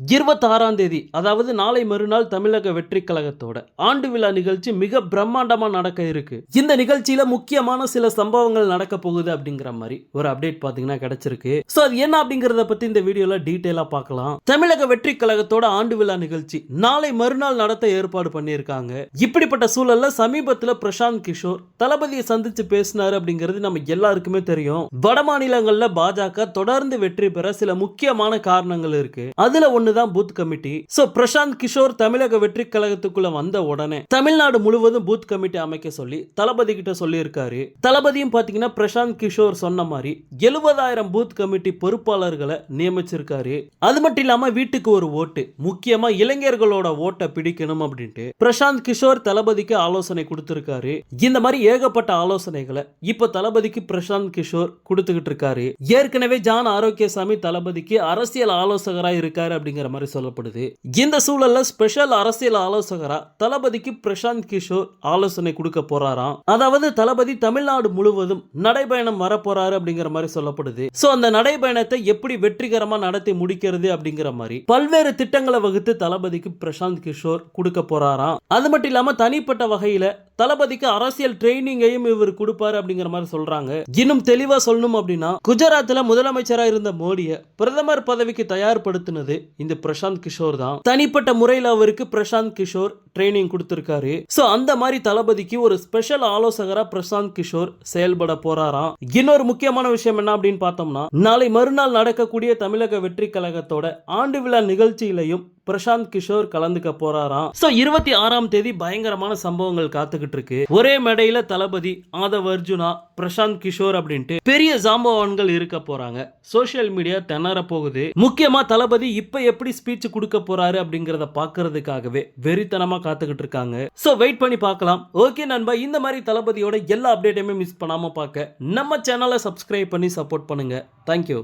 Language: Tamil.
இருபத்தாறாம் தேதி அதாவது நாளை மறுநாள் தமிழக வெற்றி கழகத்தோட ஆண்டு விழா நிகழ்ச்சி மிக பிரம்மாண்டமா நடக்க இருக்கு. இந்த நிகழ்ச்சியில முக்கியமான சில சம்பவங்கள் நடக்க போகுது அப்படிங்கிற மாதிரி ஒரு அப்டேட் பாத்தீங்கன்னா கிடைச்சிருக்கு. சோ அது என்ன அப்படிங்கறத பத்தி இந்த வீடியோல டீட்டெயிலா பார்க்கலாம் தமிழக வெற்றி கழகத்தோட ஆண்டு விழா நிகழ்ச்சி நாளை மறுநாள் நடத்த ஏற்பாடு பண்ணியிருக்காங்க. இப்படிப்பட்ட சூழல்ல சமீபத்துல பிரசாந்த் கிஷோர் தளபதியை சந்திச்சு பேசினாரு அப்படிங்கிறது நம்ம எல்லாருக்குமே தெரியும். வட மாநிலங்கள்ல பாஜக தொடர்ந்து வெற்றி பெற சில முக்கியமான காரணங்கள் இருக்கு. அதுல தான் booth committee. So Prashant Kishor தமிழக வெற்றி கழகத்துக்குள்ள வந்த உடனே தமிழ்நாடு முழுவதும் பூத் கமிட்டி அமைக்க சொல்லி தளபதி கிட்ட சொல்லி இருக்காரு தளபதியும் பாத்தீங்கன்னா பிரசாந்த் கிஷோர் சொன்ன மாதிரி எழுபதாயிரம் பூத் கமிட்டி பொறுப்பாளர்களை நியமிச்சிருக்காரு. அது மட்டும் இல்லாம வீட்டுக்கு ஒரு ஓட்டு முக்கியமா இளைஞர்களோட ஓட்டை பிடிக்கணும் அப்படின்ட்டு பிரசாந்த் கிஷோர் தளபதிக்கு ஆலோசனை கொடுத்திருக்காரு. இந்த மாதிரி ஏகப்பட்ட ஆலோசனைகளை இப்போ தளபதிக்கு பிரசாந்த் கிஷோர் கொடுத்துக்கிட்டு இருக்காரு. ஏற்கனவே ஜான் ஆரோக்கியசாமி தளபதிக்கு அரசியல் ஆலோசகரா இருக்காரு அப்படிங்கிற மாதிரி சொல்லப்படுது. இந்த சூழல்ல ஸ்பெஷல் அரசியல் ஆலோசகரா தளபதிக்கு பிரசாந்த் கிஷோர் ஆலோசனை கொடுக்க போறாராம். அதாவது தளபதி தமிழ்நாடு முழுவதும் நடைபயணம் வர போறாரு அப்படிங்கிற மாதிரி சொல்லப்படுது. சோ அந்த நடைபயணத்தை எப்படி வெற்றிகரமா நடத்தி முடிக்கிறது அப்படிங்கிற மாதிரி பல்வேறு திட்டங்களை வகுத்து தளபதிக்கு பிரசாந்த் கிஷோர் கொடுக்க போறாராம். அது மட்டும் இல்லாம தனிப்பட்ட வகையில தளபதிக்கு அரசியல் ட்ரைனிங்கையும் இவர் கொடுப்பாரு அப்படிங்கிற மாதிரி சொல்றாங்க. இன்னும் தெளிவா சொல்லணும் அப்படின்னா குஜராத்ல முதலமைச்சராக இருந்த மோடியை பிரதமர் பதவிக்கு தயார்படுத்தினது இந்த பிரசாந்த் கிஷோர் தான். தனிப்பட்ட முறையில் அவருக்கு பிரசாந்த் கிஷோர் ட்ரைனிங் கொடுத்துருக்காரு. சோ அந்த மாதிரி தளபதிக்கு ஒரு ஸ்பெஷல் ஆலோசகரா பிரசாந்த் கிஷோர் செயல்பட போறாராம். இன்னொரு முக்கியமான விஷயம் என்ன அப்படின்னு பார்த்தோம்னா நாளை மறுநாள் நடக்கக்கூடிய தமிழக வெற்றி கழகத்தோட ஆண்டு விழா நிகழ்ச்சியிலையும் பிரசாந்த் கிஷோர் கலந்துக்க போறாராம். சோ இருபத்தி ஆறாம் தேதி பயங்கரமான சம்பவங்கள் காத்துக்கிட்டு இருக்கு ஒரே மேடையில தளபதி ஆதவ் அர்ஜுனா பிரசாந்த் கிஷோர் அப்படின்ட்டு பெரிய ஜாம்பவான்கள் இருக்க போறாங்க. சோஷியல் மீடியா திணற போகுது. முக்கியமா தளபதி இப்ப எப்படி ஸ்பீச் கொடுக்க போறாரு அப்படிங்கறத பாக்குறதுக்காகவே வெறித்தனமா காத்துக்கிட்டு இருக்காங்க சோ வெயிட் பண்ணி பார்க்கலாம். ஓகே நண்பா இந்த மாதிரி தளபதியோட எல்லா அப்டேட்டையுமே மிஸ் பண்ணாம பார்க்க நம்ம சேனலை சப்ஸ்கிரைப் பண்ணி சப்போர்ட் பண்ணுங்க. தேங்க்யூ